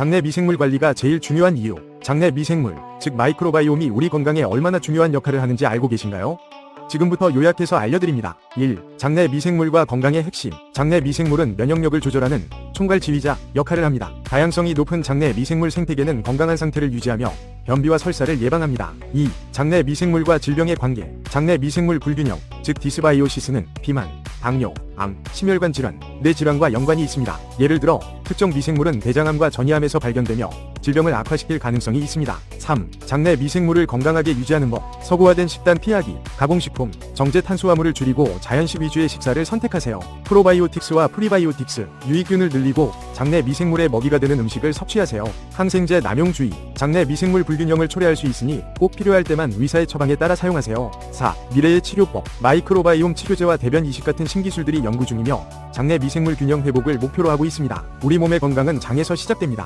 장내 미생물 관리가 제일 중요한 이유. 장내 미생물, 즉 마이크로바이옴이 우리 건강에 얼마나 중요한 역할을 하는지 알고 계신가요? 지금부터 요약해서 알려드립니다. 1. 장내 미생물과 건강의 핵심. 장내 미생물은 면역력을 조절하는 총괄 지휘자 역할을 합니다. 다양성이 높은 장내 미생물 생태계는 건강한 상태를 유지하며 변비와 설사를 예방합니다. 2. 장내 미생물과 질병의 관계. 장내 미생물 불균형, 즉 디스바이오시스는 비만, 당뇨, 암, 심혈관 질환, 뇌 질환과 연관이 있습니다. 예를 들어 특정 미생물은 대장암과 전이암에서 발견되며 질병을 악화시킬 가능성이 있습니다. 3. 장내 미생물을 건강하게 유지하는 법. 서구화된 식단 피하기, 가공식품, 정제 탄수화물을 줄이고 자연식 위주의 식사를 선택하세요. 프로바이오틱스와 프리바이오틱스, 유익균을 늘리고 장내 미생물의 먹이가 되는 음식을 섭취하세요. 항생제 남용주의, 장내 미생물 불균형을 초래할 수 있으니 꼭 필요할 때만 의사의 처방에 따라 사용하세요. 4. 미래의 치료법, 마이크로바이옴 치료제와 대변 이식 같은 신기술들이 연구 중이며 장내 미생물 균형 회복을 목표로 하고 있습니다. 우리 몸의 건강은 장에서 시작됩니다.